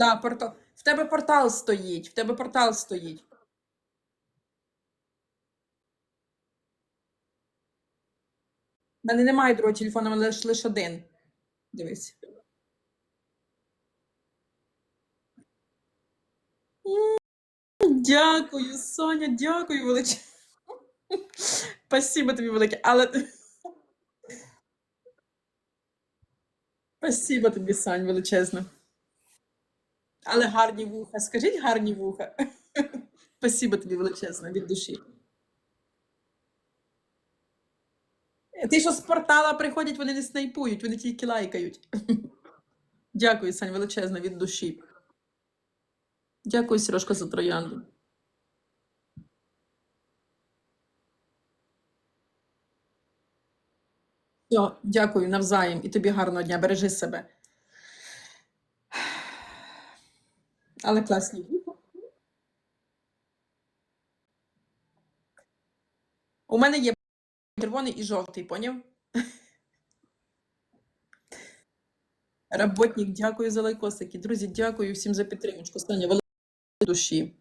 Да, портал. В тебе портал стоїть. В тебе портал стоїть. У мене немає другого телефону, у мене лише, лише один. Дивись. Дякую, Соня, дякую величезне. Спасибо тобі велике. Але. Спасибо тобі, Сань, величезне. Але гарні вуха. Скажіть гарні вуха. Спасибо тобі величезне від душі. Ти що з портала приходять, вони не снайпують, вони тільки лайкають. Дякую, Сань, величезне від душі. Дякую, Сережка, за троянду. Все, дякую навзаєм. І тобі гарного дня. Бережи себе. Але класні. У мене є червоний і жовтий, поняв? Работник, дякую за лайкосики. Друзі, дякую всім за підтримку. Саня, великої душі.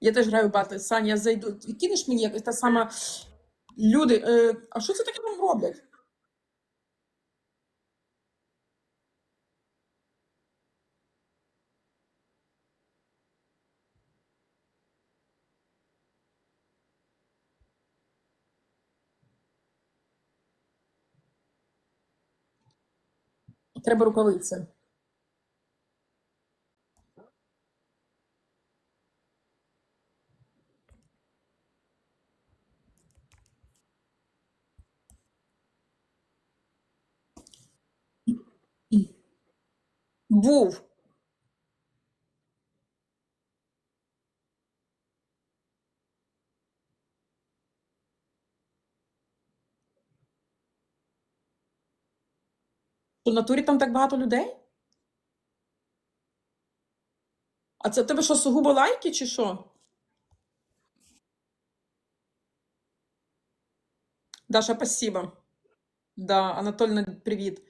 Я теж граю в батл. Саня, я зайду. Кинеш мені якось та сама. Люди, е, а що це таке там роблять? Треба рукавиця. Був. Що, В натурі там так багато людей? А це тебе що, сугубо лайки чи що? Даша, спасибо. Да, Анатольна, привіт.